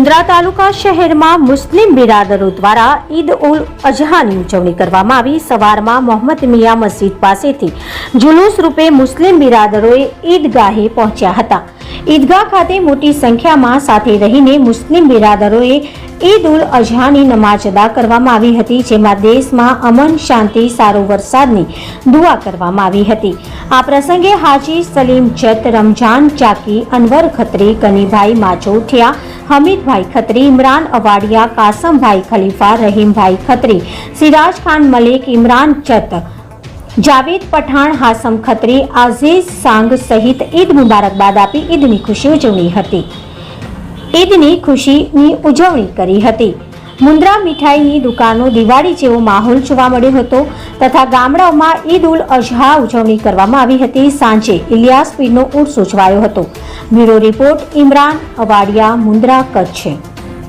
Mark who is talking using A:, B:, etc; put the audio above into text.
A: મુન્દ્રા તાલુકા શહેરમાં મુસ્લિમ બિરાદરો દ્વારા ઈદ ઉલ અઝહાની ઉજવણી કરવામાં આવી. સવારમાં મોહમ્મદ મિયા મસ્જિદ પાસેથી જુલુસ રૂપે મુસ્લિમ બિરાદરોએ ઈદગાહે પહોંચ્યા હતા. ઈદગાહ ખાતે મોટી સંખ્યામાં સાથે રહીને મુસ્લિમ બિરાદરોએ ઈદ ઉલ અઝહાની નમાઝ અદા કરવામાં આવી હતી, જેમાં દેશમાં અમન, શાંતિ, સારો વરસાદની દુઆ કરવામાં આવી હતી. આ પ્રસંગે હાજી સલીમ જત રમઝાન ચાકી, અનવર ખત્રી, ગનીભાઈ માચોઠિયા હમીદભાઈ ખત્રી, ઇમરાન અવાડિયા, કાસમભાઈ ખલીફા, રહીમભાઈ ખત્રી, સિરાજ ખાન મલિક, ઇમરાન ચત, જાવેદ પઠાણ, હાસમ ખત્રી, આઝીઝ સાંગ સહિત ઈદ મુબારકબાદ આપી ઈદની ખુશી ઉજવણી હતી. ઈદની ખુશીની ઉજવણી કરી હતી. મુન્દ્રા મીઠાઈની દુકાનો દિવાળી જેવો માહોલ જોવા મળ્યો હતો તથા ગામડાઓમાં ઈદ ઉલ અઝહા ઉજવણી કરવામાં આવી હતી. સાંજે ઇલિયાસ પીરનો ઉર્સ ઉજવાયો હતો. Bureau report, Imran Awadiya Mundra Kutch.